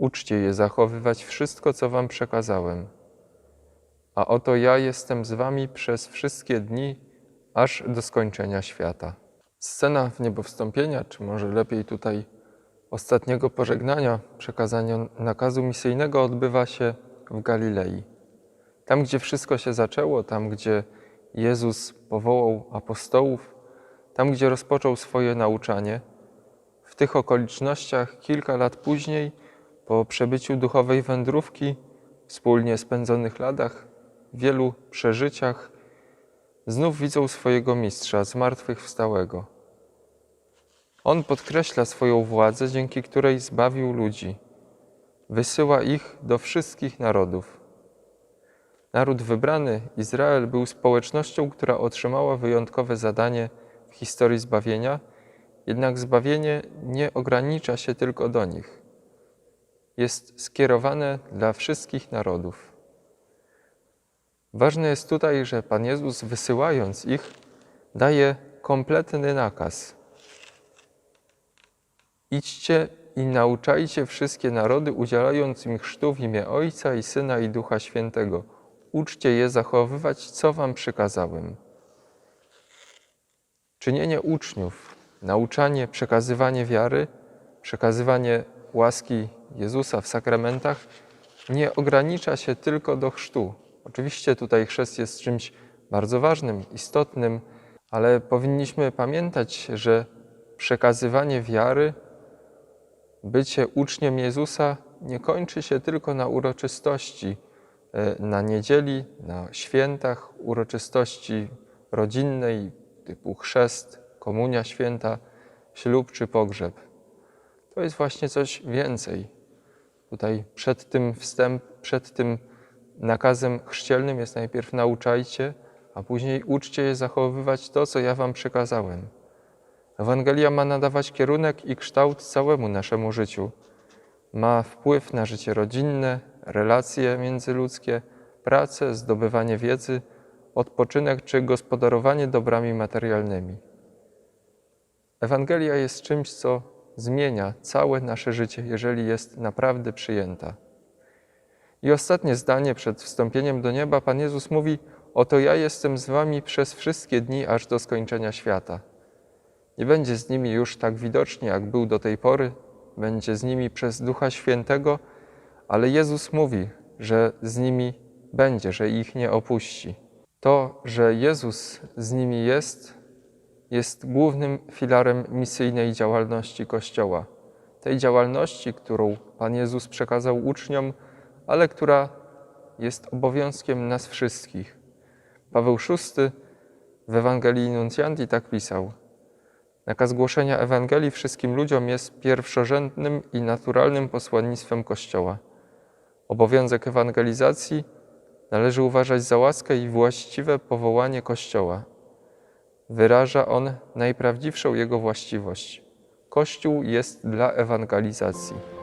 Uczcie je zachowywać wszystko, co wam przekazałem. A oto ja jestem z wami przez wszystkie dni, aż do skończenia świata. Scena w niebowstąpienia, czy może lepiej tutaj ostatniego pożegnania, przekazania nakazu misyjnego odbywa się w Galilei. Tam, gdzie wszystko się zaczęło, tam, gdzie Jezus powołał apostołów, tam, gdzie rozpoczął swoje nauczanie, w tych okolicznościach kilka lat później, po przebyciu duchowej wędrówki, wspólnie spędzonych latach, wielu przeżyciach, znów widzą swojego mistrza zmartwychwstałego. On podkreśla swoją władzę, dzięki której zbawił ludzi. Wysyła ich do wszystkich narodów. Naród wybrany, Izrael, był społecznością, która otrzymała wyjątkowe zadanie w historii zbawienia, jednak zbawienie nie ogranicza się tylko do nich. Jest skierowane dla wszystkich narodów. Ważne jest tutaj, że Pan Jezus, wysyłając ich, daje kompletny nakaz. Idźcie i nauczajcie wszystkie narody, udzielając im chrztu w imię Ojca i Syna i Ducha Świętego. Uczcie je zachowywać, co wam przykazałem. Czynienie uczniów, nauczanie, przekazywanie wiary, przekazywanie łaski Jezusa w sakramentach nie ogranicza się tylko do chrztu. Oczywiście tutaj chrzest jest czymś bardzo ważnym, istotnym, ale powinniśmy pamiętać, że przekazywanie wiary, bycie uczniem Jezusa nie kończy się tylko na uroczystości, e, na niedzieli, na świętach, uroczystości rodzinnej typu chrzest, komunia święta, ślub czy pogrzeb. To jest właśnie coś więcej. Tutaj przed tym wstęp, przed tym nakazem chrzcielnym jest najpierw nauczajcie, a później uczcie je zachowywać to, co ja wam przekazałem. Ewangelia ma nadawać kierunek i kształt całemu naszemu życiu. Ma wpływ na życie rodzinne, relacje międzyludzkie, pracę, zdobywanie wiedzy, odpoczynek czy gospodarowanie dobrami materialnymi. Ewangelia jest czymś, co zmienia całe nasze życie, jeżeli jest naprawdę przyjęta. I ostatnie zdanie przed wstąpieniem do nieba Pan Jezus mówi: Oto ja jestem z wami przez wszystkie dni, aż do skończenia świata. Nie będzie z nimi już tak widocznie, jak był do tej pory, będzie z nimi przez Ducha Świętego, ale Jezus mówi, że z nimi będzie, że ich nie opuści. To, że Jezus z nimi jest, jest głównym filarem misyjnej działalności Kościoła. Tej działalności, którą Pan Jezus przekazał uczniom, ale która jest obowiązkiem nas wszystkich. Paweł VI w Ewangelii Nuncjanti tak pisał. Nakaz głoszenia Ewangelii wszystkim ludziom jest pierwszorzędnym i naturalnym posłannictwem Kościoła. Obowiązek ewangelizacji należy uważać za łaskę i właściwe powołanie Kościoła. Wyraża on najprawdziwszą jego właściwość. Kościół jest dla ewangelizacji.